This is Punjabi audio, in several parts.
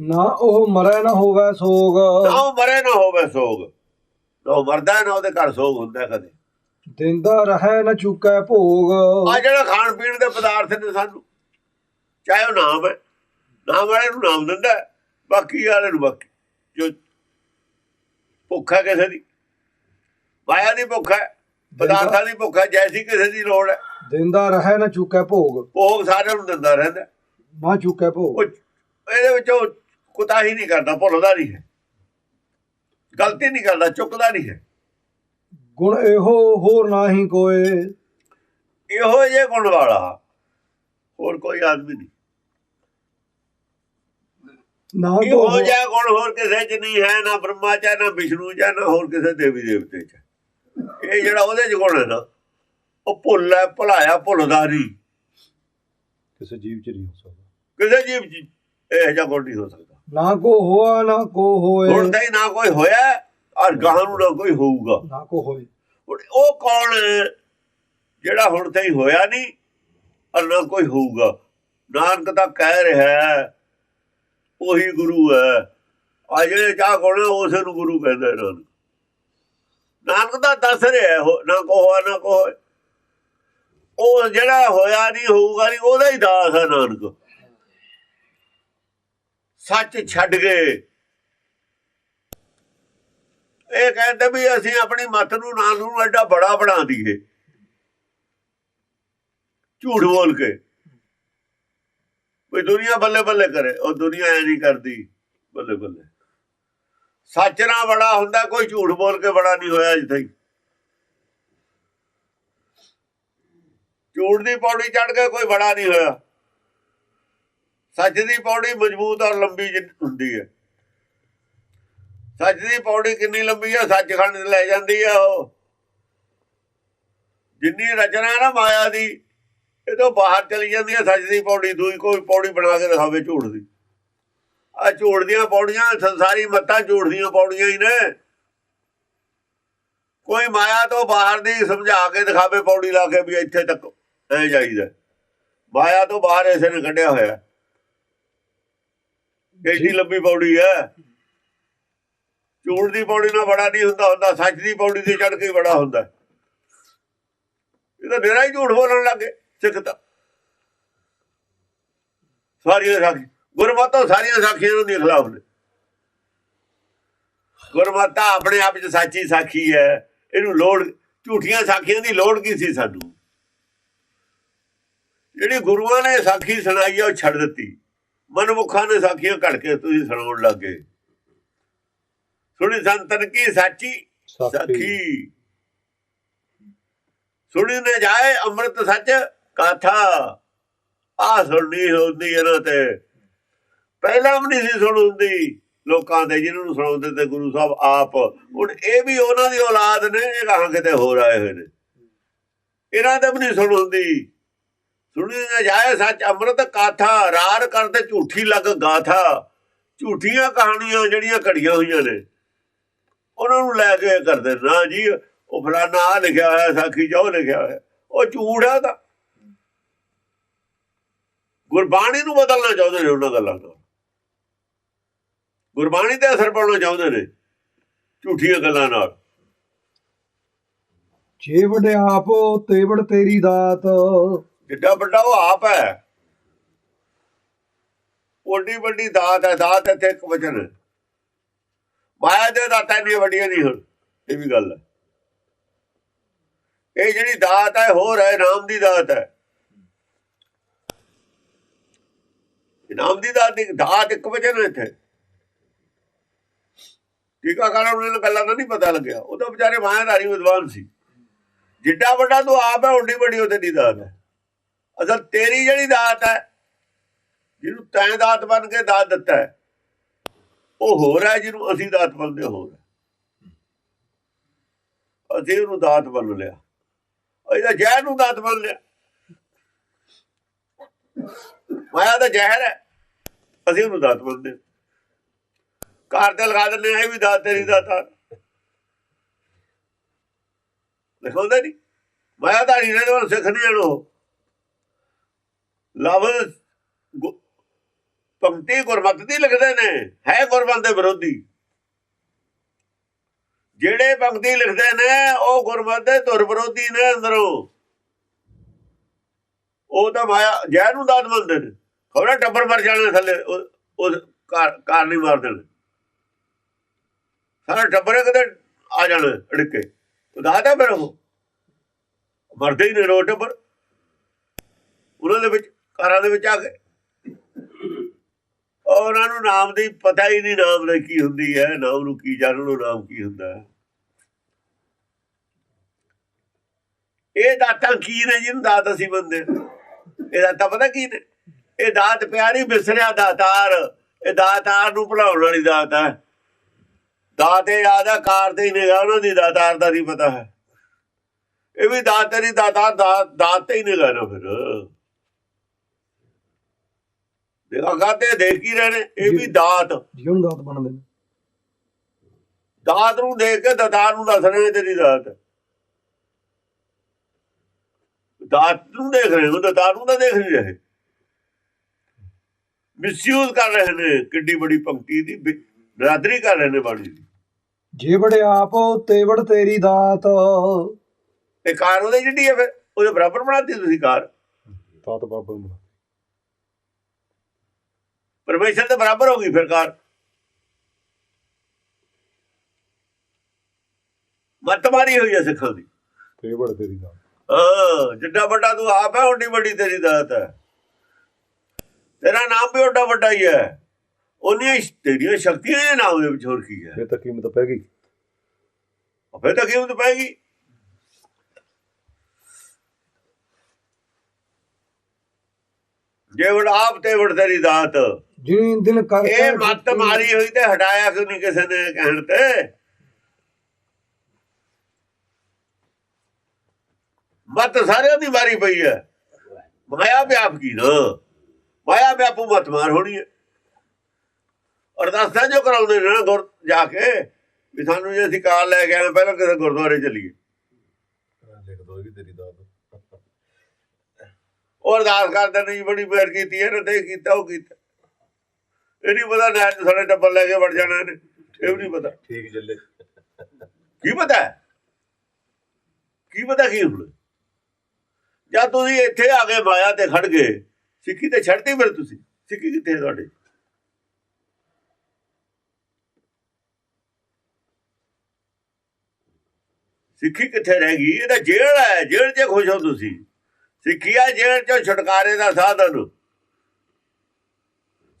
ਨਾ ਉਹ ਮਰੇ ਨਾ ਹੋਵੇ ਸੋਗ। ਨਾ ਉਹ ਮਰੇ ਨਾ ਹੋਵੇ ਸੋਗ। ਨਾ ਉਹ ਮਰਦਾ ਨਾ ਉਹਦੇ ਘਰ ਸੋਗ ਹੁੰਦਾ ਕਦੇ। ਦਿੰਦਾ ਰਹੇ ਨਾ ਚੁੱਕੈ ਭੋਗ। ਆ ਜਿਹੜਾ ਖਾਣ ਪੀਣ ਦੇ ਪਦਾਰਥ ਨੇ ਸਾਨੂੰ ਚਾਹੇ ਉਹ ਨਾਮ ਹੈ ਨਾਮ ਵਾਲੇ ਨੂੰ ਨਾਮ ਦਿੰਦਾ ਬਾਕੀ ਵਾਲੇ ਨੂੰ ਬਾਕੀ। ਜੋ ਭੁੱਖ ਕਿਸੇ ਦੀ ਮਾਇਆ ਦੀ ਭੁੱਖ ਹੈ ਪਦਾਰਥਾਂ ਦੀ ਭੁੱਖ ਜੈਸੀ ਕਿਸੇ ਦੀ ਲੋੜ ਹੈ। ਦਿੰਦਾ ਰਹੇ ਨਾ ਚੁੱਕੈ ਭੋਗ। ਭੋਗ ਸਾਰਿਆਂ ਨੂੰ ਦਿੰਦਾ ਰਹਿੰਦਾ ਨਾ ਚੁੱਕੈ ਭੋਗ। ਇਹਦੇ ਵਿੱਚ ਕੁਤਾਹੀ ਨਹੀਂ ਕਰਦਾ ਭੁੱਲਦਾ ਨਹੀਂ ਹੈ। ਗਲਤੀ ਨਹੀਂ ਕਰਦਾ ਚੁੱਕਦਾ ਨਹੀਂ ਹੈ। ਗੁਣ ਇਹੋ ਹੋਰ ਨਾਹੀ ਕੋਏ। ਇਹੋ ਜੇ ਗੁਣ ਵਾਲਾ ਹੋਰ ਕੋਈ ਆਦਮੀ ਨਹੀਂ। ਨਾ ਇਹੋ ਜਿਹਾ ਗੁਣ ਹੋਰ ਕਿਸੇ ਚ ਨਹੀਂ ਹੈ ਨਾ ਬ੍ਰਹਮਾ ਚ ਨਾ ਵਿਸ਼ਨੂੰ ਚ ਨਾ ਹੋਰ ਕਿਸੇ ਦੇਵੀ ਦੇਵਤੇ ਚ ਇਹ ਜਿਹੜਾ ਉਹਦੇ ਚ ਗੁਣ ਹੈ ਨਾ ਉਹ ਭੁੱਲ ਭੁਲਾਇਆ ਭੁੱਲਦਾ ਨਹੀਂ। ਕਿਸੇ ਜੀਵ ਚ ਨਹੀਂ ਹੋ ਸਕਦਾ। ਕਿਸੇ ਜੀਵ ਚ ਇਹ ਜਿਹਾ ਗੁਣ ਨਹੀਂ ਹੋ ਸਕਦਾ। ਨਾ ਕੋ ਹੋਆ ਨਾ ਕੋ ਹੋਏ। ਹੁਣ ਤਾਂ ਹੀ ਨਾ ਕੋਈ ਹੋਇਆ ਔਰ ਗਾਹ ਨੂੰ ਨਾ ਕੋਈ ਹੋਊਗਾ। ਨਾ ਕੋ ਹੋਏ। ਹੁਣ ਉਹ ਕੌਣ ਜਿਹੜਾ ਹੁਣ ਤਾਈਂ ਹੋਇਆ ਨਹੀਂ ਔਰ ਨਾ ਕੋਈ ਹੋਊਗਾ। ਨਾਨਕ ਤਾਂ ਕਹਿ ਰਿਹਾ ਉਹੀ ਗੁਰੂ ਹੈ। ਆ ਜਿਹੜੇ ਚਾਹ ਕੋਣਾ ਉਸ ਨੂੰ ਗੁਰੂ ਕਹਿੰਦੇ ਨਾਨਕ। ਨਾਨਕ ਤਾਂ ਦੱਸ ਰਿਹਾ ਨਾ ਕੋ ਹੋਇਆ ਨਾ ਕੋ ਹੋਏ। ਉਹ ਜਿਹੜਾ ਹੋਇਆ ਨਹੀਂ ਹੋਊਗਾ ਨਹੀਂ ਉਹਦਾ ਹੀ ਦਾਸ ਹੈ ਨਾਨਕ। ਸੱਚ ਛੱਡ ਗਏ ਇਹ ਕਹਿੰਦੇ ਵੀ ਅਸੀਂ ਆਪਣੀ ਮੱਤ ਨੂੰ ਨਾਂ ਨੂੰ ਐਡਾ ਬੜਾ ਬਣਾ ਦਈਏ। ਝੂਠ ਬੋਲ ਕੇ। ਵੀ ਦੁਨੀਆ ਬੱਲੇ ਬੱਲੇ ਕਰੇ। ਉਹ ਦੁਨੀਆ ਐ ਨਹੀਂ ਕਰਦੀ। ਬੱਲੇ ਬੱਲੇ। ਸੱਚ ਨਾਲ ਬੜਾ ਹੁੰਦਾ, ਕੋਈ ਝੂਠ ਬੋਲ ਕੇ ਬੜਾ ਨਹੀਂ ਹੋਇਆ ਅਜੇ ਝੂਠ ਦੀ ਪੌੜੀ ਚੜ ਕੇ ਕੋਈ ਬੜਾ ਨਹੀਂ ਹੋਇਆ। ਸੱਚ ਦੀ ਪੌੜੀ ਮਜ਼ਬੂਤ ਔਰ ਲੰਬੀ ਹੁੰਦੀ ਹੈ। ਸੱਚ ਦੀ ਪੌੜੀ ਕਿੰਨੀ ਲੰਬੀ ਹੈ ਸੱਚਖੰਡ ਲੈ ਜਾਂਦੀ ਹੈ ਉਹ। ਜਿੰਨੀ ਰਚਨਾ ਨਾ ਮਾਇਆ ਦੀ, ਇਹ ਤੋਂ ਬਾਹਰ ਚਲੀ ਜਾਂਦੀ ਹੈ ਸੱਚ ਦੀ ਪੌੜੀ। ਦੂਈ ਕੋਈ ਪੌੜੀ ਬਣਾ ਕੇ ਦਿਖਾਵੇ ਝੂਠ ਦੀ। ਆ ਝੂਠ ਦੀਆਂ ਪੌੜੀਆਂ, ਸੰਸਾਰੀ ਮੱਤਾਂ ਝੂਠ ਦੀਆਂ ਪੌੜੀਆਂ ਹੀ ਨੇ। ਕੋਈ ਮਾਇਆ ਤੋਂ ਬਾਹਰ ਦੀ ਸਮਝਾ ਕੇ ਦਿਖਾਵੇ ਪੌੜੀ ਲਾ ਕੇ ਵੀ ਇੱਥੇ ਤੱਕ ਐ ਜਾਈਦਾ। ਮਾਇਆ ਤੋਂ ਬਾਹਰ ਇਸੇ ਨੇ ਕੱਢਿਆ ਹੋਇਆ। ਕਿੰਨੀ ਲੰਬੀ ਪੌੜੀ ਹੈ। ਝੂਠ ਦੀ ਪੌੜੀ ਨਾਲ ਬੜਾ ਨਹੀਂ ਹੁੰਦਾ ਹੁੰਦਾ ਸੱਚ ਦੀ ਪੌੜੀ ਤੇ ਚੜ ਕੇ ਬੜਾ ਹੁੰਦਾ। ਇਹ ਤਾਂ ਡੇਰਾ ਹੀ ਝੂਠ ਬੋਲਣ ਲੱਗੇ ਸਿੱਖ ਤਾਂ। ਸਾਰੀਆਂ ਸਾਖੀ ਗੁਰਮਤਿ ਸਾਰੀਆਂ ਸਾਖੀਆਂ ਦੇ ਖਿਲਾਫ ਨੇ ਗੁਰਮਤਿ ਆਪਣੇ ਆਪ ਚ ਸੱਚੀ ਸਾਖੀ ਹੈ। ਇਹਨੂੰ ਲੋੜ ਝੂਠੀਆਂ ਸਾਖੀਆਂ ਦੀ ਲੋੜ ਕੀ ਸੀ ਸਾਨੂੰ? ਜਿਹੜੀ ਗੁਰੂਆਂ ਨੇ ਸਾਖੀ ਸੁਣਾਈ ਆ ਉਹ ਛੱਡ ਦਿੱਤੀ। ਮਨਮੁਖਾਂ ਨੇ ਸਾਖੀਆਂ ਘੜ ਕੇ ਤੁਸੀਂ ਸੁਣਾਉਣ ਲੱਗੇ। ਸੁਣੀ ਸੰਤਨ ਕੀ ਸਾਚੀ? ਸਖੀ। ਸੁਣੀ ਨੇ ਜਾਏ ਅੰਮ੍ਰਿਤ ਸੱਚ ਕਾਥਾ? ਆ ਸੁਣਨੀ ਹੁੰਦੀ ਇਹਨਾਂ ਤੇ। ਪਹਿਲਾਂ ਵੀ ਨਹੀਂ ਸੀ ਸੁਣ ਹੁੰਦੀ। ਲੋਕਾਂ ਦੇ ਜਿਹਨਾਂ ਨੂੰ ਸੁਣਾਉਂਦੇ ਤੇ ਗੁਰੂ ਸਾਹਿਬ ਆਪ। ਹੁਣ ਇਹ ਵੀ ਉਹਨਾਂ ਦੀ ਔਲਾਦ ਨੇ ਇਹ ਕਹਾਂ ਕਿਤੇ ਹੋਰ ਆਏ ਹੋਏ ਨੇ। ਇਹਨਾਂ ਤੇ ਵੀ ਨਹੀਂ ਸੁਣ ਹੁੰਦੀ। ਸੁਣੀ ਨਾ ਜਾਏ ਸੱਚ, ਅੰਮ੍ਰਿਤ ਕਾਥਾ ਰਾਰ ਕਰਦੇ ਝੂਠੀ ਲੱਗ ਗਾਥਾ। ਝੂਠੀਆਂ ਕਹਾਣੀਆਂ ਜਿਹੜੀਆਂ ਘੜੀਆਂ ਹੋਈਆਂ ਨੇ, ਉਹਨਾਂ ਨੂੰ ਲੈ ਕੇ ਕਰਦੇ ਨਾ ਜੀ, ਉਹ ਫਲਾਣਾ ਆ ਲਿਖਿਆ ਹੋਇਆ, ਸਾਖੀ ਜੋ ਲਿਖਿਆ ਹੋਇਆ, ਉਹ ਝੂਠ ਹੈ ਤਾਂ। ਗੁਰਬਾਣੀ ਨੂੰ ਬਦਲਣਾ ਚਾਹੁੰਦੇ ਨੇ ਉਹਨਾਂ ਗੱਲਾਂ ਨਾਲ ਗੁਰਬਾਣੀ ਤੇ ਅਸਰ ਪਾਉਣਾ ਚਾਹੁੰਦੇ ਨੇ, ਝੂਠੀਆਂ ਗੱਲਾਂ ਨਾਲ। ਜੇ ਵਡੇ ਤੇਵੜ ਤੇਰੀ ਦਾਤ। ਜਿੱਡਾ ਵੱਡਾ ਉਹ ਆਪ ਹੈ। ਓਡੀ ਵੱਡੀ ਦਾਤ ਹੈ, ਦਾਤ ਇੱਥੇ ਇੱਕ ਵਚਨ। ਹੈ ਮਾਇਆ ਦੇ ਦਾਤਾਂ ਇੰਨੀਆਂ ਵੱਡੀਆਂ ਨਹੀਂ ਹੁਣ, ਇਹ ਵੀ ਗੱਲ ਹੈ। ਇਹ ਜਿਹੜੀ ਦਾਤ ਹੈ, ਹੋਰ ਹੈ, ਨਾਮ ਦੀ ਦਾਤ ਹੈ। ਨਾਮ ਦੀ ਦਾਤ ਦੀ ਦਾਤ ਇੱਕ ਵਚਨ ਹੈ ਇੱਥੇ। ਟੀਕਾਕਾਰਾਂ ਨੂੰ ਇਹਨਾਂ ਗੱਲਾਂ ਦਾ ਨਹੀਂ ਪਤਾ ਲੱਗਿਆ। ਉਹ ਤਾਂ ਵਿਚਾਰੇ ਮਾਇਆਧਾਰੀ ਵਿਦਵਾਨ ਸੀ। ਜਿੱਡਾ ਵੱਡਾ ਤੂੰ ਆਪ ਹੈ, ਓਡੀ ਵੱਡੀ ਉਹਦੇ ਦੀ ਦਾਤ ਹੈ। ਅਸਲ ਤੇਰੀ ਜਿਹੜੀ ਦਾਤ ਹੈ ਜਿਹਨੂੰ ਤੈਂ ਦਾਤ ਬਣ ਕੇ ਦਾਤ ਦਿੱਤਾ ਹੈ ਉਹ ਹੋਰ ਹੈ ਜਿਹਨੂੰ ਅਸੀਂ ਦਾਤ ਬੰਦੇ ਹੋਰ ਅਸੀਂ ਉਹਨੂੰ ਦਾਤ ਬਣ ਲਿਆ। ਉਹ ਇਹਦਾ ਜ਼ਹਿਰ ਨੂੰ ਦਾਤ ਬਣ ਲਿਆ। ਮਾਇਆ ਦਾ ਜ਼ਹਿਰ ਹੈ। ਅਸੀਂ ਉਹਨੂੰ ਦਾਤ ਬੰਦੇ ਕਾਰ ਤੇ ਲਗਾ ਦਿੰਦੇ ਹਾਂ, ਇਹ ਵੀ ਦਾਤ ਤੇਰੀ ਦਾਤਾ ਆ। ਲਿਖਾਉਂਦਾ ਨਹੀਂ। ਮਾਇਆ ਦਾ ਨਹੀਂ ਰਹਿਣ ਸਿੱਖ ਨਹੀਂ ਇਹਨੂੰ ਲਫ਼ਜ਼ ਗੁ- ਪੰਕਤੀ ਗੁਰਮਤਿ ਦੀ ਲਿਖਦੇ ਨੇ, ਹੈ ਗੁਰਮਤਿ ਦੇ ਵਿਰੋਧੀ। ਜਿਹੜੇ ਪੰਕਤੀ ਲਿਖਦੇ ਨੇ, ਉਹ ਗੁਰਮਤਿ ਦੇ ਧੁਰ ਵਿਰੋਧੀ ਨੇ ਅੰਦਰੋਂ। ਉਹ ਤਾਂ ਮਾਇਆ ਜੈ ਨੂੰ ਦਾਤ ਮੰਨਦੇ ਨੇ। ਖਬਰਾਂ ਟੱਬਰ ਮਰ ਜਾਣੇ ਥੱਲੇ, ਉਹ ਕਾਰ ਨਹੀਂ ਮਾਰ ਦੇਣ। ਸਾਰਾ ਟੱਬਰ ਕਿਤੇ ਆ ਜਾਣਾ, ਅੜਕੇ। ਦਾਤ ਹੈ ਫਿਰ ਉਹ। ਮਰਦੇ ਹੀ ਨੇ ਰੋ ਟੱਬਰ। ਉਹਨਾਂ ਦੇ ਵਿੱਚ ਘਰਾਂ ਦੇ ਵਿੱਚ ਆ ਗਏ। ਉਹਨਾਂ ਨੂੰ ਨਾਮ ਦੀ ਪਤਾ ਹੀ ਨਹੀਂ ਨਾਮ ਦਾ ਕੀ ਹੁੰਦੀ ਹੈ, ਨਾਮ ਨੂੰ ਕੀ ਜਾਣਨ ਨੂੰ ਨਾਮ ਕੀ ਹੁੰਦਾ ਹੈ। ਇਹ ਦਾਤਾਂ ਕੀ ਨੇ ਜਿਹਨੂੰ ਦਾਤ ਅਸੀਂ ਬੰਦੇ ਇਹ ਦਾਤਾਂ ਪਤਾ ਕੀ ਨੇ? ਇਹ ਦਾਤ ਪਿਆਰੀ ਬਿਸਰਿਆ ਦਾਤਾਰ ਇਹ ਦਾਤਾਰ ਨੂੰ ਭੁਲਾਉਣ ਵਾਲੀ ਦਾਤ ਹੈ। ਦਾਤੇ ਆਦਾ ਕਾਰ ਤੇ ਹੀ ਨਿਗਾ ਉਹਨਾਂ ਦੀ ਦਾਤਾਰ ਦਾ ਨਹੀਂ ਪਤਾ ਹੈ। ਇਹ ਵੀ ਦਾਤ ਤੇਰੀ ਦਾਤਾਰ ਦਾਤ ਦਾਤ ਤੇ ਹੀ ਨਿਗਾ ਨਾ ਫਿਰ। ਦੇਖਾ ਗਾਤੇ ਦੇਖ ਹੀ ਰਹੇ ਨੇ? ਇਹ ਵੀ ਦਾਤ। ਜਿਹਨੂੰ ਦਾਤ ਬਣਦੇ ਨੇ। ਦਾਤ ਨੂੰ ਦੇਖ ਕੇ ਦਾਤਾਰ ਨੂੰ ਦੱਸ ਰਹੇ ਨੇ ਤੇਰੀ ਦਾਤ। ਦਾਤ ਨੂੰ ਦੇਖ ਰਹੇ ਹੋ ਦਾਤਾਰ ਨੂੰ ਤਾਂ ਦੇਖ ਨਹੀਂ ਰਹੇ। ਮਿਸਯੂਜ਼ ਕਰ ਰਹੇ ਨੇ ਕਿੱਡੀ ਬੜੀ ਪੰਕਤੀ ਦੀ ਬਰਾਦਰੀ ਕਰ ਰਹੇ ਨੇ ਬਾਣੀ ਦੀ। ਜੇ ਬੜੇ ਆਪ ਤੇਵੜ ਤੇਰੀ ਦਾਤ। ਇਹ ਕਾਰ ਉਹਦੇ ਜਿੱਡੀ ਹੈ ਫਿਰ ਉਹਦੇ ਬਰਾਬਰ ਬਣਾਤੀ ਤੁਸੀਂ ਕਾਰ। ਦਾਤ ਬਾਬਾ ਨੂੰ ਪਰਮੇਸ਼ਰ ਦੇ ਬਰਾਬਰ ਹੋ ਗਈ ਫਿਰ ਕਾਰ। ਮੱਤ ਮਾਰੀ ਹੋਈ ਹੈ ਸਿੱਖਾਂ ਦੀ। ਤੇਵੜ ਤੇਰੀ ਦਾਤ। ਹਾਂ ਜਿੱਡਾ ਵੱਡਾ ਤੂੰ ਆਪ ਹੈ ਓਡੀ ਵੱਡੀ ਤੇਰੀ ਦਾਤ ਹੈ। ਤੇਰਾ ਨਾਮ ਵੀ ਓਡਾ ਵੱਡਾ ਹੀ ਹੈ। ਉਹਨੀਆਂ ਤੇਰੀਆਂ ਸ਼ਕਤੀਆਂ ਇਹ ਨਾਮ ਦੇ ਵਿੱਚ ਹੋਰ ਕੀ ਹੈ? ਇਹ ਤਾਂ ਕੀਮਤ ਪੈ ਗਈ। ਫਿਰ ਤਾਂ ਕੀਮਤ ਪੈਗੀ ਜੇ ਵਡ ਆਪ ਤੇ ਵਡ ਤੇਰੀ ਦਾਤ। ਜਿਨੀ ਦਿਨ ਕਰ ਇਹ ਮੱਤ ਮਾਰੀ ਹੋਈ ਤੇ ਹਟਾਇਆ ਕਿਉਂ ਨਹੀਂ ਕਿਸੇ ਨੇ ਕਹਿਣ ਤੇ? ਮੱਤ ਸਾਰਿਆਂ ਦੀ ਮਾਰੀ ਪਈ ਹੈ। ਮਾਇਆ ਵਿਆਪ ਕੀ ਨਾ? ਮਾਇਆ ਵਿਆਪੂ ਮੱਤ ਮਾਰ ਹੋਣੀ ਹੈ। ਅਰਦਾਸਾਂ ਜੋ ਕਰਾਉਂਦੇ ਨੇ ਨਾ ਗੁਰ ਜਾ ਕੇ ਵੀ ਸਾਨੂੰ ਜੇ ਅਸੀਂ ਕਾਰ ਲੈ ਕੇ ਆਏ ਪਹਿਲਾਂ ਕਿਸੇ ਗੁਰਦੁਆਰੇ ਚੱਲੀਏ। ਲਿਖ ਦੋ ਵੀ ਤੇਰੀ ਉਹ ਅਰਦਾਸ ਕਰਦੇ ਨੇ ਜੀ ਬੜੀ ਮਿਹਰ ਕੀਤੀ ਇਹਨੇ ਤੇ ਕੀਤਾ ਉਹ ਕੀਤਾ। ਇਹ ਨਹੀਂ ਪਤਾ ਨਾ ਸਾਡੇ ਟੱਬਰ ਲੈ ਕੇ ਵੜ ਜਾਣਾ ਇਹਨੇ ਇਹ ਵੀ ਨਹੀਂ ਪਤਾ। ਠੀਕ ਚੱਲੇ ਕੀ ਪਤਾ? ਕੀ ਪਤਾ ਕੀ ਹੁਣ? ਜਦ ਤੁਸੀਂ ਇੱਥੇ ਆ ਗਏ ਮਾਇਆ ਤੇ ਖੜ ਗਏ ਸਿੱਖੀ ਤੇ ਛੱਡਤੀ ਫਿਰ ਤੁਸੀਂ? ਸਿੱਖੀ ਕਿੱਥੇ ਹੈ ਤੁਹਾਡੀ? ਸਿੱਖੀ ਕਿੱਥੇ ਰਹਿ ਗਈ? ਇਹ ਤਾਂ ਜੇਲ੍ਹ ਹੈ ਜੇਲ੍ਹ 'ਚ ਖੁਸ਼ ਹੋ ਤੁਸੀਂ। ਸਿੱਖੀ ਆ ਜੇਲ੍ਹ 'ਚੋਂ ਛੁਟਕਾਰੇ ਦਾ ਸਾਧਨ।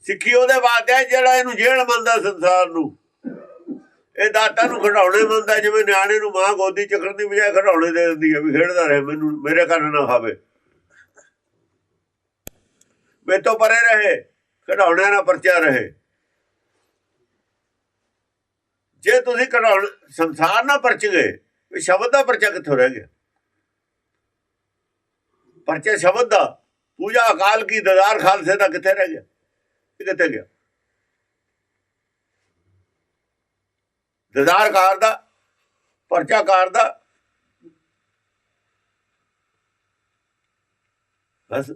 ਸਿੱਖੀ ਉਹਦੇ ਬਾਅਦ ਹੈ ਜਿਹੜਾ ਇਹਨੂੰ ਜੇਲ੍ਹ ਮੰਨਦਾ ਸੰਸਾਰ ਨੂੰ। ਇਹ ਦਾਤਾ ਨੂੰ ਖਿਡੌਣੇ ਮੰਨਦਾ, ਜਿਵੇਂ ਨਿਆਣੇ ਨੂੰ ਮਾਂ ਗੋਦੀ ਚੱਕਣ ਦੀ ਬਜਾਏ ਖਿਡੌਣੇ ਦੇ ਦਿੰਦੀ ਹੈ ਵੀ ਖੇਡਦਾ ਰਹੇ, ਮੈਨੂੰ, ਮੇਰੇ ਘਰ ਨਾ ਖਾਵੇ। ਵੇ ਤੋਂ ਪਰੇ ਰਹੇ, ਖਿਡੌਣਿਆਂ ਨਾਲ ਪਰਚਾ ਰਹੇ। ਜੇ ਤੁਸੀਂ ਖਿਡੌਣ ਸੰਸਾਰ ਨਾਲ ਪਰਚ ਗਏ, ਵੀ ਸ਼ਬਦ ਦਾ ਪਰਚਾ ਕਿੱਥੋਂ ਰਹਿ ਗਿਆ? ਪਰਚਾ ਸ਼ਬਦ ਦਾ ਪੂਜਾ ਅਕਾਲ ਕੀ ਦਦਾਰ ਖਾਲਸੇ ਦਾ ਕਿੱਥੇ ਰਹਿ ਗਿਆ? ਇਹ ਕਿੱਥੇ ਗਿਆ? ਦਦਾਰ ਕਾਰ ਦਾ ਪਰਚਾ ਕਾਰ ਦਾ। ਬਸ।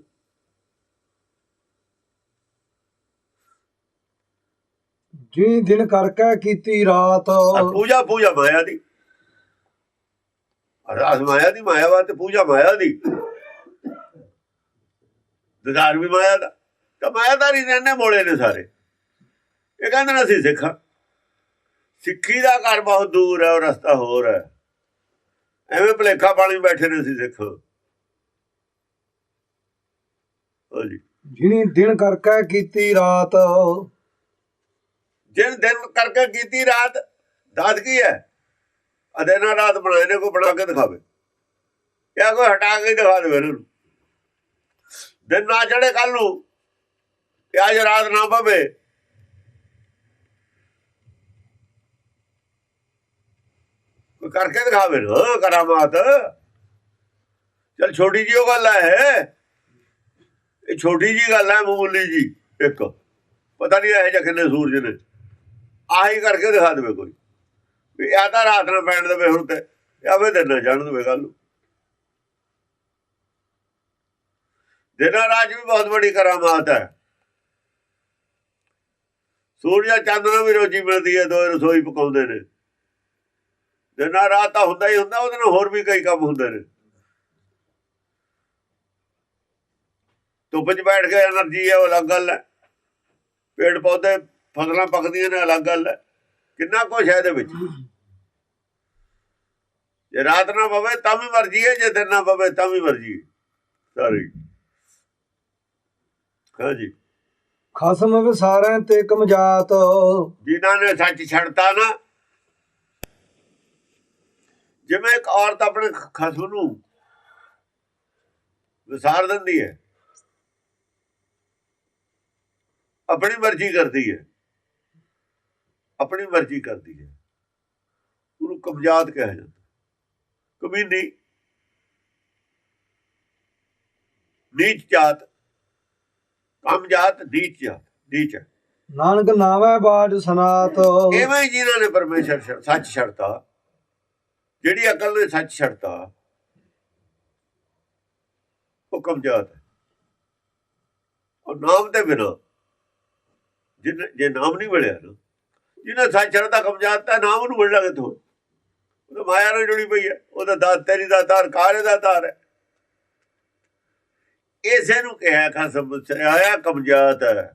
ਜਿਨੀ ਦਿਨ ਕਰਕੇ ਕੀਤੀ ਰਾਤ। ਪੂਜਾ ਪੂਜਾ ਮਾਇਆ ਦੀ। ਅਰਦਾਸ ਮਾਇਆ ਦੀ ਮਾਇਆਵਾ ਤੇ ਪੂਜਾ ਮਾਇਆ ਦੀ। ਦਦਾਰ ਵੀ ਮਾਇਆ ਦਾ ਤਾਂ ਮਾਇਆਦਾਰੀ ਨੇ ਨੇ ਮੋੜੇ ਨੇ ਸਾਰੇ। ਇਹ ਕਹਿੰਦੇ ਨੇ ਅਸੀਂ ਸਿੱਖਾਂ ਸਿੱਖੀ ਦਾ ਘਰ ਬਹੁਤ ਦੂਰ ਹੈ ਉਹ ਰਸਤਾ ਹੋਰ ਹੈ। ਐਵੇਂ ਭਲੇਖਾ ਪਾਣੀ ਬੈਠੇ ਨੇ ਅਸੀਂ ਸਿੱਖ। ਹਾਂਜੀ ਜਿਨੀ ਦਿਨ ਕਰਕੇ ਕੀਤੀ ਰਾਤ। ਜਿਨ ਦਿਨ ਕਰਕੇ ਕੀਤੀ ਰਾਤ ਦਾਤ ਕੀ ਹੈ? ਅਦੇਨਾ ਰਾਤ ਬਣਾਏ ਨੇ ਕੋਈ ਬਣਾ ਕੇ ਦਿਖਾਵੇ। ਜਾਂ ਕੋਈ ਹਟਾ ਕੇ ਦਿਖਾ ਦੇਵੇ ਇਹਨਾਂ ਨੂੰ। ਦਿਨ ਨਾ ਚੜੇ ਕੱਲ ਨੂੰ ਤੇ ਅੱਜ ਰਾਤ ਨਾ ਪਵੇ। ਕੋਈ ਕਰਕੇ ਦਿਖਾਵੇ ਨਾ ਕਰਾਮਾਤ ਚਲ ਛੋਟੀ ਜੀ ਉਹ ਗੱਲ ਹੈ। ਇਹ ਛੋਟੀ ਜੀ ਗੱਲ ਹੈ ਮਾਮੂਲੀ ਜੀ, ਇੱਕ। ਪਤਾ ਨਹੀਂ ਇਹ ਜਿਹਾ ਕਿੰਨੇ ਸੂਰਜ ਨੇ। ਆਹੀ ਕਰਕੇ ਦਿਖਾ ਦੇਵੇ ਕੋਈ। ਵੀ ਆ ਤਾਂ ਰਾਤ ਨੂੰ ਪੈਣ ਦੇਵੇ ਹੁਣ ਤੇ ਆਵੇ ਦਿਨ ਨਾ ਜਾਣ ਦੇਵੇ ਗੱਲ ਨੂੰ। ਦਿਨਾ ਰਾਜ ਵੀ ਬਹੁਤ ਵੱਡੀ ਕਰਾਮਾਤ ਹੈ। ਸੂਰਜ ਚੰਦ ਨੂੰ ਵੀ ਰੋਜੀ ਮਿਲਦੀ ਹੈ, ਦੋ ਰਸੋਈ ਪਕਾਉਂਦੇ ਨੇ। ਦਿਨਾ ਰਾਤ ਤਾਂ ਹੁੰਦਾ ਹੀ ਹੁੰਦਾ, ਉਹਦੇ ਨਾਲ ਹੋਰ ਵੀ ਕਈ ਕੰਮ ਹੁੰਦੇ ਨੇ। ਧੁੱਪ 'ਚ ਬੈਠ ਕੇ એનર્ਜੀ ਹੈ, ਉਹ ਅਲੱਗ ਗੱਲ ਹੈ। ਪੇੜ ਪੌਦੇ, ਫਸਲਾਂ ਪਕਦੀਆਂ ਨੇ, ਅਲੱਗ ਗੱਲ ਹੈ। ਕਿੰਨਾ ਕੁਝ ਹੈ ਇਹਦੇ ਵਿੱਚ। ਜੇ ਰਾਤ ਨਾ ਪਵੇ, ਤਾਂ ਵੀ ਮਰਜ਼ੀ ਹੈ, ਜੇ ਦਿਨ ਨਾ ਬਵੇ ਤਾਂ ਵੀ ਮਰਜ਼ੀ ਹੈ। ਸਾਰੀ। ਹਾਂਜੀ ਖਸਮ ਵਿਸਾਰੈ ਤੇ ਕਮਜਾਤ ਜਿਨ੍ਹਾਂ ਨੇ ਸੱਚ ਛੱਡਤਾ ਨਾ ਜਿਵੇਂ ਇੱਕ ਔਰਤ ਆਪਣੇ ਖਸਮ ਨੂੰ ਵਿਸਾਰ ਦਿੰਦੀ ਹੈ ਆਪਣੀ ਮਰਜ਼ੀ ਕਰਦੀ ਹੈ ਆਪਣੀ ਮਰਜ਼ੀ ਕਰਦੀ ਹੈ ਉਹਨੂੰ ਕਮਜਾਤ ਕਿਹਾ ਜਾਂਦਾ। ਕਮੀਨੀ ਨੀਚ ਜਾਤ ਨੀਚ ਜਾਤ ਨੀਚ ਹੈ ਨਾਨਕ ਨਾਵੈ ਬਾਜ ਸਨਾਤ। ਹੀ ਜਿਨ੍ਹਾਂ ਨੇ ਪਰਮੇਸ਼ਰ ਸੱਚ ਛੱਡਤਾ ਜਿਹੜੀ ਅਕਲ ਨੇ ਸੱਚ ਛੱਡਤਾ ਉਹ ਕਮਜ਼ਾਤ ਹੈ। ਉਹ ਨਾਮ ਦੇ ਬਿਨਾ ਜੇ ਨਾਮ ਨਹੀਂ ਮਿਲਿਆ ਨਾ ਜਿਹਨੇ ਸੱਚ ਛੱਡਤਾ ਕਮਜ਼ਾਤ ਤਾਂ ਨਾਮ ਨੂੰ ਕਿਥੋਂ? ਉਹ ਤਾਂ ਮਾਇਆ ਨਾਲ ਜੁੜੀ ਪਈ ਹੈ ਉਹਦਾ ਦਾਤ ਤੇਰੀ ਦਾ ਤਾਰ ਕਾਰੇ ਦਾ ਤਾਰ ਹੈ? ਇਸੇ ਨੂੰ ਕਿਹਾ ਖਸਮ ਆਇਆ ਕਮਜ਼ਾਤ ਹੈ।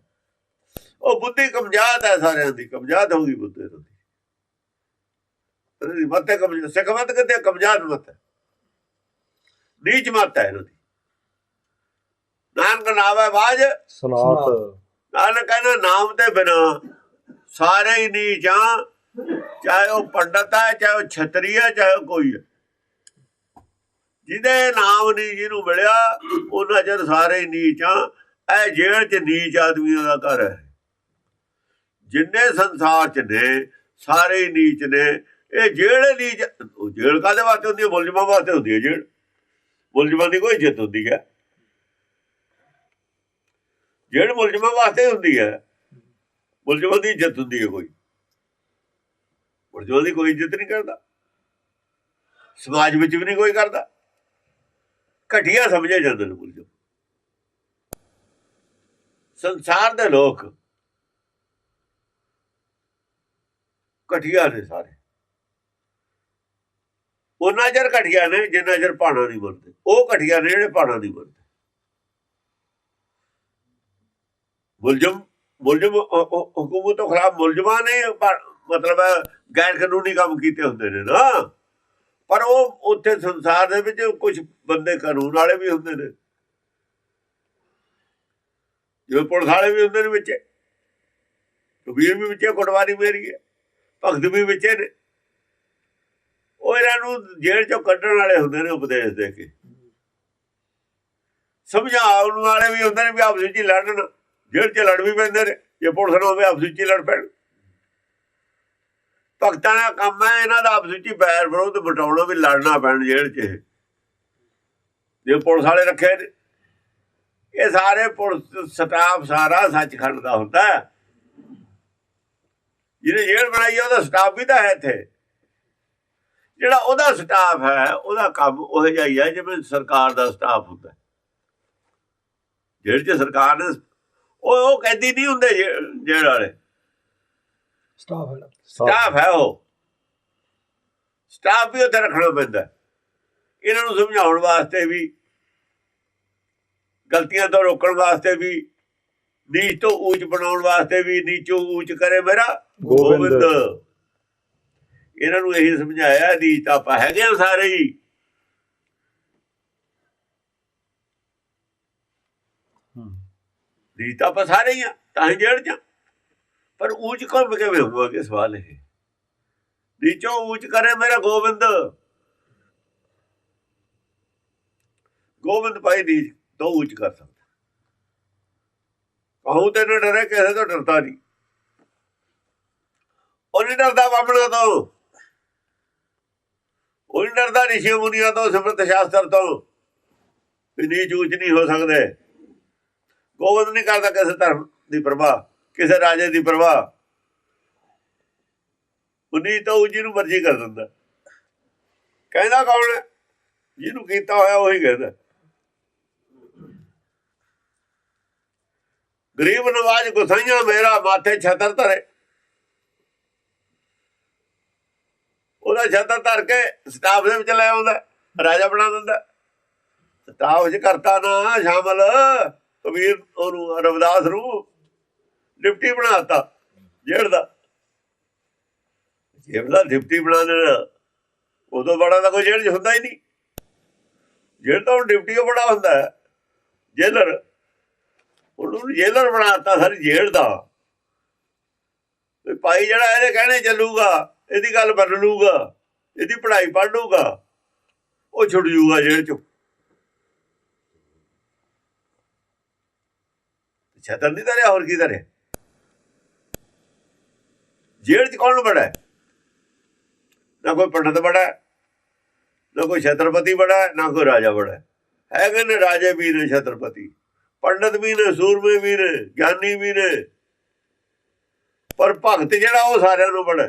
ਉਹ ਬੁੱਧੀ ਕਮਜ਼ਾਤ ਹੈ ਸਾਰਿਆਂ ਦੀ ਕਮਜ਼ਾਤ ਹੋ ਗਈ ਬੁੱਧੀ ਦੀ ਇਹਦੀ ਮੱਤ ਕਮਜ਼ਾਤ ਸਿੱਖ ਮੱਤ ਕਿਤੇ ਕਮਜ਼ਾਤ ਮੱਤ ਹੈ। ਨੀਚ ਮੱਤ ਹੈ ਇਹਨਾਂ ਦੀ ਨਾਨਕ ਨਾਵੇ ਬਾਜ। ਸਨਾਤ। ਨਾਨਕ ਕਹਿੰਦਾ ਨਾਮ ਤੇ ਬਿਨਾ ਸਾਰੇ ਹੀ ਨੀਚਾਂ ਚਾਹੇ ਉਹ ਪੰਡਤ ਹੈ ਚਾਹੇ ਉਹ ਛਤਰੀ ਹੈ ਚਾਹੇ ਕੋਈ ਹੈ। ਜਿਹਦੇ ਨਾਮ ਨਹੀਂ ਜਿਹਨੂੰ ਮਿਲਿਆ ਉਹਨਾਂ ਚਿਰ ਸਾਰੇ ਹੀ ਨੀਚਾਂ ਇਹ ਜੇਲ੍ਹ ਚ ਨੀਚ ਆਦਮੀਆਂ ਦਾ ਘਰ ਹੈ। ਜਿੰਨੇ ਸੰਸਾਰ ਚ ਨੇ, ਸਾਰੇ ਨੀਚ ਨੇ। ਇਹ ਜਿਹੜੇ ਨੀਚ, ਉਹ ਜੇਲ੍ਹ ਕਾਦੇ ਵਾਸਤੇ ਹੁੰਦੀ ਹੈ? ਮੁਲਜ਼ਮਾਂ ਵਾਸਤੇ ਹੁੰਦੀ ਹੈ ਜੇਲ੍ਹ। ਮੁਲਜ਼ਮਾਂ ਦੀ ਕੋਈ ਇੱਜ਼ਤ ਹੁੰਦੀ ਹੈ। ਜੇਲ੍ਹ ਮੁਲਜ਼ਮਾਂ ਵਾਸਤੇ ਹੁੰਦੀ ਹੈ। ਮੁਲਜ਼ਮਾਂ ਦੀ ਇੱਜ਼ਤ ਹੁੰਦੀ ਹੈ ਕੋਈ। ਮੁਲਜ਼ਮਾਂ ਦੀ ਕੋਈ ਇੱਜ਼ਤ ਨਹੀਂ ਕਰਦਾ। ਸਮਾਜ ਵਿੱਚ ਵੀ ਨਹੀਂ ਕੋਈ ਕਰਦਾ। ਘਟੀਆ ਸਮਝੇ ਜਾਂਦੇ ਨੇ ਮੁਲਜ਼ਮ ਸੰਸਾਰ ਦੇ ਲੋਕ ਘਟੀਆ ਨੇ ਸਾਰੇ। ਉਹਨਾਂ ਚਿਰ ਘਟੀਆ ਨੇ, ਜਿੰਨਾ ਚਿਰ ਪਾਣਾ ਨਹੀਂ ਮੰਨਦੇ ਉਹ ਘਟੀਆ ਨੇ ਜਿਹੜੇ ਪਾਣਾ ਨਹੀਂ ਮੰਨਦੇ ਮੁਲਜ਼ਮ ਮੁਲਜ਼ਮ ਹਕੂਮਤ ਤੋਂ ਖਿਲਾਫ ਮੁਲਜ਼ਮਾਂ ਨੇ ਮਤਲਬ ਗੈਰ ਕਾਨੂੰਨੀ ਕੰਮ ਕੀਤੇ ਹੁੰਦੇ ਨੇ ਨਾ। ਪਰ ਉਹ ਉੱਥੇ ਸੰਸਾਰ ਦੇ ਵਿੱਚ ਕੁਝ ਬੰਦੇ ਕਾਨੂੰਨ ਵਾਲੇ ਵੀ ਹੁੰਦੇ ਨੇ। ਜਿਵੇਂ ਪੁਲਿਸ ਵਾਲੇ ਵੀ ਹੁੰਦੇ ਨੇ ਵਿੱਚ। ਕਬੀਰ ਵੀ ਵਿੱਚ ਕੋਟਵਾਰੀ ਮੇਰੀ ਹੈ। ਭਗਤ ਵੀ ਵਿੱਚ ਨੇ। ਉਹ ਇਹਨਾਂ ਨੂੰ ਜੇਲ੍ਹ ਚੋਂ ਕੱਢਣ ਵਾਲੇ ਹੁੰਦੇ ਨੇ ਉਪਦੇਸ਼ ਦੇ ਕੇ। ਸਮਝਾਉਣ ਵਾਲੇ ਵੀ ਹੁੰਦੇ ਨੇ ਵੀ ਆਪਸ ਵਿੱਚ ਹੀ ਲੜਨ। ਜੇਲ੍ਹ 'ਚ ਲੜ ਵੀ ਪੈਂਦੇ ਨੇ। ਜੇ ਪੁਲਿਸ ਨਾਲ ਹੋਵੇ, ਆਪਸ ਵਿੱਚ ਹੀ ਲੜ ਪੈਣ। ਭਗਤਾਂ ਦਾ ਕੰਮ ਹੈ, ਇਹਨਾਂ ਦਾ ਆਪਸ ਵਿੱਚ ਬੈਰ ਵਿਰੋਧ ਮਟਾਉਣਾ ਵੀ ਲੜਨਾ ਪੈਣ ਜੇਲ੍ਹ 'ਚ ਜੇ ਪੁਲਿਸ ਵਾਲੇ ਰੱਖੇ ਇਹ ਸਾਰੇ ਪੁਲਿਸ ਸਟਾਫ ਸਾਰਾ ਸੱਚਖੰਡ ਦਾ ਹੁੰਦਾ ਜਿਹਨੇ ਜੇਲ੍ਹ ਬਣਾਈ ਹੈ ਉਹਦਾ ਸਟਾਫ ਵੀ ਤਾਂ ਹੈ ਇੱਥੇ। ਜਿਹੜਾ ਉਹਦਾ ਸਟਾਫ ਹੈ, ਉਹਦਾ ਕੰਮ ਉਹ ਜਿਹਾ ਹੀ ਹੈ ਜਿਵੇਂ ਸਰਕਾਰ ਦਾ ਸਟਾਫ ਹੁੰਦਾ ਹੈ। ਜੇਲ੍ਹ 'ਚ ਸਰਕਾਰ ਨੇ, ਉਹ ਉਹ ਕਹਿੰਦੀ ਨਹੀਂ ਹੁੰਦੇ ਜੇ- ਜੇਲ੍ਹ ਵਾਲੇ। ਸਟਾਫ ਹੈ ਸਟਾਫ ਹੈ ਉਹ ਸਟਾਫ ਵੀ ਉੱਥੇ ਰੱਖਣਾ ਪੈਂਦਾ। ਇਹਨਾਂ ਨੂੰ ਸਮਝਾਉਣ ਵਾਸਤੇ ਵੀ ਗਲਤੀਆਂ ਤੋਂ ਰੋਕਣ ਵਾਸਤੇ ਵੀ ਨੀਚ ਤੋਂ ਉੱਚ ਬਣਾਉਣ ਵਾਸਤੇ ਵੀ ਨੀਚੋਂ ਉੱਚ ਕਰੇ ਮੇਰਾ ਗੋਬਿੰਦ। ਇਹਨਾਂ ਨੂੰ ਇਹੀ ਸਮਝਾਇਆ ਨੀਚ ਤਾਂ ਆਪਾਂ ਹੈਗੇ ਆ ਸਾਰੇ ਹੀ ਨੀਚ ਤਾਂ ਆਪਾਂ ਸਾਰੇ ਹੀ ਆ ਤਾਂ ਹੀ ਚ ਆ। ਪਰ ਉੱਚ ਕੌਣ ਕਿਵੇਂ ਹੋਊਗਾ ਸਵਾਲ ਇਹ। ਨੀਚੋਂ ਉੱਚ ਕਰੇ ਮੇਰਾ ਗੋਬਿੰਦ। ਗੋਬਿੰਦ ਭਾਈ ਨੀਚ, ਤੋਂ ਉੱਚ ਕਰ ਸਕਦਾ। ਕਹੂੰ ਤੇ ਨਾ ਡਰੇ, ਕਿਸੇ ਤੋਂ ਡਰਦਾ ਨਹੀਂ। ਉਹ ਨਹੀਂ ਡਰਦਾ ਬਾਬਣਾ ਤੋਂ। ਉਹ ਨਹੀਂ ਡਰਦਾ ਰਿਸ਼ੀ ਮੁਨੀਆਂ ਤੋਂ, ਸਿਮਰਤ ਸ਼ਾਸਤਰ ਤੋਂ। ਵੀ ਨੀਚ ਉੱਚ ਨਹੀਂ ਹੋ ਸਕਦੇ। ਗੋਬਿੰਦ ਨਹੀਂ ਕਰਦਾ ਕਿਸੇ ਧਰਮ ਦੀ ਪ੍ਰਭਾਵ ਕਿਸੇ ਰਾਜੇ ਦੀ ਪ੍ਰਵਾਹ। ਉਨੀ ਤਾਂ ਉਹ ਜਿਹਨੂੰ ਮਰਜ਼ੀ ਕਰ ਦਿੰਦਾ। ਕਹਿੰਦਾ ਕੌਣ ਹੈ? ਜਿਹਨੂੰ ਕੀਤਾ ਹੋਇਆ ਉਹੀ ਕਹਿੰਦਾ। ਗਰੀਬ ਨਵਾਜ ਗੁਸਾਈਆਂ ਮੇਰਾ ਮਾਥੇ ਛਤਰ ਧਰੇ। ਉਹਦਾ ਛਤਰ ਧਰ ਕੇ ਸਟਾਫ ਦੇ ਵਿੱਚ ਲੈ ਆਉਂਦਾ, ਰਾਜਾ ਬਣਾ ਦਿੰਦਾ। ਸਟਾਫ ਵਿੱਚ ਕਰਤਾ ਨਾ ਸ਼ਾਮਲ। ਕਬੀਰ ਉਹਨੂੰ ਰਵਿਦਾਸ ਨੂੰ ਡਿਪਟੀ ਬਣਾਤਾ ਜੇਲ੍ਹ ਦਾ। ਜੇਲ੍ਹ ਦਾ ਡਿਪਟੀ ਬਣਾ ਦੇਣਾ ਉਦੋਂ ਬੜਾ ਤਾਂ ਕੋਈ ਜੇਲ੍ਹ 'ਚ ਹੁੰਦਾ ਹੀ ਨਹੀਂ। ਜੇਲ੍ਹ ਤਾਂ ਡਿਪਟੀ ਉਹ ਬੜਾ ਹੁੰਦਾ ਹੈ, ਜੇਲਰ। ਉਹਨੂੰ ਜੇਲਰ ਬਣਾਤਾ ਸਾਰੀ ਜੇਲ੍ਹ ਦਾ। ਭਾਈ ਜਿਹੜਾ ਇਹਦੇ ਕਹਿਣੇ ਚੱਲੂਗਾ, ਇਹਦੀ ਗੱਲ ਮੰਨ ਲੂਗਾ ਇਹਦੀ ਪੜ੍ਹਾਈ ਪੜ੍ਹ ਲੂਗਾ ਉਹ ਛੁੱਟ ਜੂਗਾ ਜੇਲ੍ਹ ਚੋਂ। ਛਤਰ ਨਹੀਂ ਧਰਿਆ, ਹੋਰ ਕੀ ਧਰਿਆ? ਜੇਲ੍ਹ ਚ ਕੌਣ ਬੜਾ ਨਾ ਕੋਈ ਪੰਡਤ ਬੜਾ ਨਾ ਕੋਈ ਛਤਰਪਤੀ ਬੜਾ ਨਾ ਕੋਈ ਰਾਜਾ ਬੜਾ ਹੈਗੇ ਨੇ ਰਾਜੇ ਵੀ ਨੇ ਛਤਰਪਤੀ। ਪੰਡਤ ਵੀ ਨੇ ਸੂਰਮੇ ਵੀ ਨੇ ਗਿਆਨੀ ਵੀ ਨੇ ਪਰ ਭਗਤ ਜਿਹੜਾ ਉਹ ਸਾਰਿਆਂ ਨੂੰ ਬੜਾ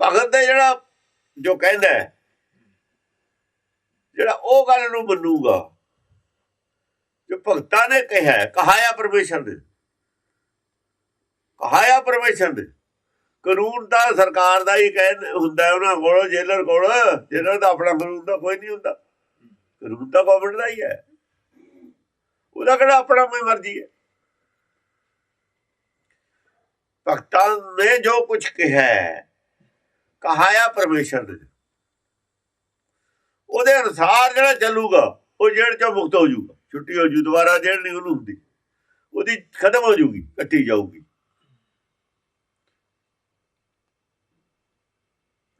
ਭਗਤ ਦਾ ਜਿਹੜਾ ਜੋ ਕਹਿੰਦਾ ਜਿਹੜਾ ਉਹ ਗੱਲ ਨੂੰ ਮੰਨੂਗਾ। ਜੋ ਭਗਤਾਂ ਨੇ ਕਿਹਾ ਕਹਾਇਆ ਪਰਮੇਸ਼ਰ ਨੇ ਕਹਾਇਆ ਪਰਮੇਸ਼ਰ ਨੇ ਕਾਨੂੰਨ ਤਾਂ ਸਰਕਾਰ ਦਾ ਹੀ ਕਹਿ ਹੁੰਦਾ ਉਹਨਾਂ ਕੋਲ ਜੇਲਰ ਕੋਲ। ਜੇਲਰ ਦਾ ਆਪਣਾ ਕਾਨੂੰਨ ਦਾ ਕੋਈ ਨਹੀਂ ਹੁੰਦਾ। ਕਾਨੂੰਨ ਤਾਂ ਗਵਰਨਮੈਂਟ ਦਾ ਹੀ ਹੈ। ਉਹਦਾ ਕਿਹੜਾ ਆਪਣਾ ਕੋਈ ਮਰਜ਼ੀ ਹੈ? ਭਗਤਾਂ ਨੇ ਜੋ ਕੁਝ ਕਿਹਾ ਹੈ, ਕਹਾਇਆ ਪਰਮੇਸ਼ਰ ਨੇ ਉਹਦੇ ਅਨੁਸਾਰ ਜਿਹੜਾ ਚੱਲੂਗਾ ਉਹ ਜੇਲ੍ਹ ਚੋਂ ਮੁਕਤ ਹੋ ਜਾਊਗਾ। ਛੁੱਟੀ ਹੋ ਜੂ, ਦੁਬਾਰਾ ਦੇਣ ਨਹੀਂ ਉਹਨੂੰ ਹੁੰਦੀ। ਉਹਦੀ ਖਤਮ ਹੋ ਜੂਗੀ, ਕੱਟੀ ਜਾਊਗੀ।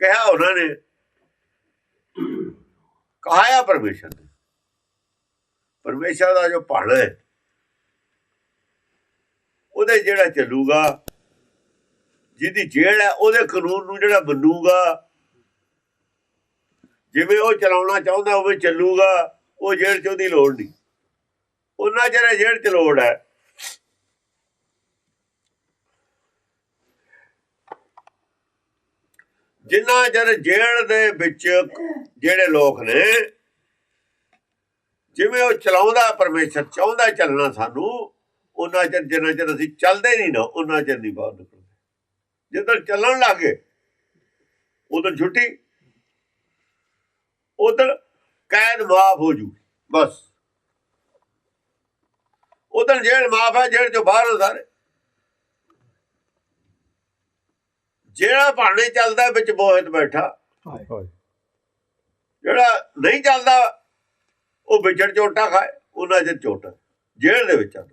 ਕਿਹਾ ਉਹਨਾਂ ਨੇ, ਕਹਾਇਆ ਪਰਮੇਸ਼ਰ ਨੇ। ਪਰਮੇਸ਼ਰ ਦਾ ਜੋ ਭਾਣਾ ਹੈ, ਉਹਦੇ ਜਿਹੜਾ ਚੱਲੂਗਾ, ਜਿਹਦੀ ਜੇਲ੍ਹ ਹੈ, ਉਹਦੇ ਕਾਨੂੰਨ ਨੂੰ ਜਿਹੜਾ ਮੰਨੂਗਾ, ਜਿਵੇਂ ਉਹ ਚਲਾਉਣਾ ਚਾਹੁੰਦਾ, ਉਵੇਂ ਚੱਲੂਗਾ, ਉਹ ਜੇਲ੍ਹ ਚ ਉਹਦੀ ਲੋੜ ਨਹੀਂ। ਉਹਨਾਂ ਚਿਰ ਜੇਲ੍ਹ ਚ ਲੋੜ ਹੈ। ਜਿੰਨਾ ਚਿਰ ਜੇਲ੍ਹ ਦੇ ਵਿੱਚ ਜਿਹੜੇ ਲੋਕ ਨੇ, ਜਿਵੇਂ ਉਹ ਚਲਾਉਂਦਾ ਪਰਮੇਸ਼ਰ, ਚਾਹੁੰਦਾ ਚੱਲਣਾ ਸਾਨੂੰ, ਉਹਨਾਂ ਚਿਰ ਜਿੰਨਾ ਚਿਰ ਅਸੀਂ ਚੱਲਦੇ ਨਹੀਂ ਨਾ, ਉਹਨਾਂ ਚਿਰ ਨਹੀਂ ਬਾਹਰ ਨਿਕਲਦੇ। ਜਦੋਂ ਚੱਲਣ ਲੱਗੇ, ਉਦੋਂ ਛੁੱਟੀ, ਉਦੋਂ ਕੈਦ ਮਾਫ ਹੋ ਜੂ, ਬਸ। ਉਦੋਂ ਜੇਲ੍ਹ ਮਾਫ ਹੈ ਜੇਲ੍ਹ ਚੋਂ ਬਾਹਰ ਹੋ ਸਾਰੇ। ਜਿਹੜਾ ਭਾਣੇ ਚੱਲਦਾ ਵਿੱਚ ਬੋਹਤ ਬੈਠਾ। ਹਾਏ। ਹਾਏ। ਜਿਹੜਾ ਨਹੀਂ ਚੱਲਦਾ ਉਹ ਵਿਚੜ ਝੋਟਾ ਖਾਏ ਉਹਨਾਂ ਚ ਝੋਟਾ ਜੇਲ੍ਹ ਦੇ ਵਿੱਚ ਆ।